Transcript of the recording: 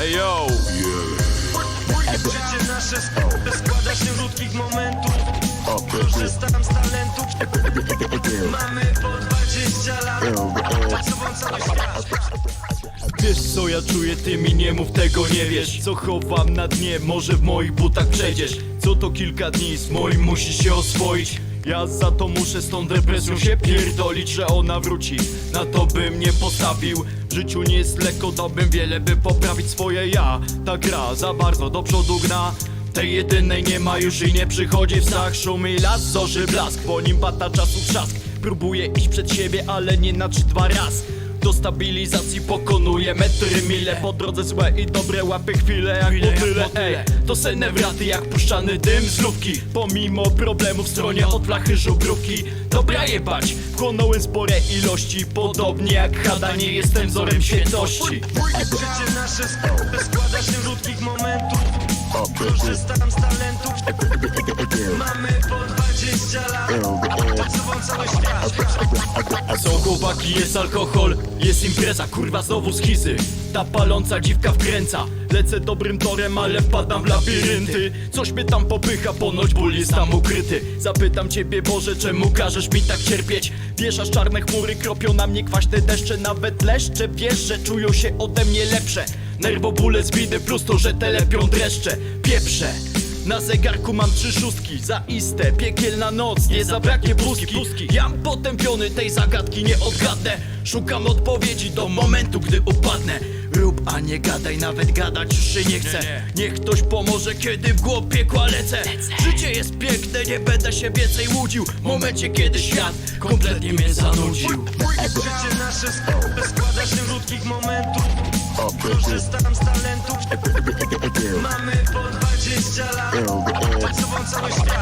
Ej yo! Życie nasze sk- składa się krótkich momentów Korzystam z talentów Mamy po 20 lat Przed sobą cały świat Wiesz co ja czuję, ty mi nie mów tego nie wiesz. Co chowam na dnie, może w moich butach przejdziesz. Co to kilka dni, z moim musisz się oswoić ja za to muszę z tą depresją się pierdolić, że ona wróci. Na to bym nie postawił. W życiu nie jest lekko, dałbym wiele by poprawić swoje ja. Ta gra za bardzo do przodu gna. Tej jedynej nie ma już i nie przychodzi w znak. Szumy las, zorzy blask, po nim bata czasu trzask. Próbuję iść przed siebie, ale nie na trzy dwa raz do stabilizacji pokonuję metry mile. Po drodze złe i dobre łapy chwile jak motyle Ej, to senne wraty jak puszczany dym z lufki Pomimo problemów w stronie od flachy żubrówki Dobra jebać, wchłonąłem spore ilości. Podobnie jak Hada nie jestem wzorem świętości. Życie nasze sk- składa się z krótkich momentów. Korzystam z talentów Są chłopaki, jest alkohol, jest impreza, kurwa znowu schizy. Ta paląca dziwka wkręca. Lecę dobrym torem, ale wpadam w labirynty. Coś mnie tam popycha, ponoć ból jest tam ukryty. Zapytam ciebie Boże, czemu każesz mi tak cierpieć? Wieszasz czarne chmury, kropią na mnie kwaśne deszcze. Nawet leszcze, wiesz, że czują się ode mnie lepsze. Nerwobóle z widy, plus to, że te lepią dreszcze. Pieprze na zegarku mam trzy szóstki Zaiste, piekielna noc, nie zabraknie pustki. Jam potępiony tej zagadki nie odgadnę. Szukam odpowiedzi do momentu, gdy upadnę. Rób, a nie gadaj, nawet gadać już się nie chcę Niech ktoś pomoże, kiedy w głąb piekła lecę. Życie jest piękne, nie będę się więcej łudził. W momencie, kiedy świat kompletnie mnie zanudził. Życie nasze sk- składa się z krótkich momentów. Korzystam z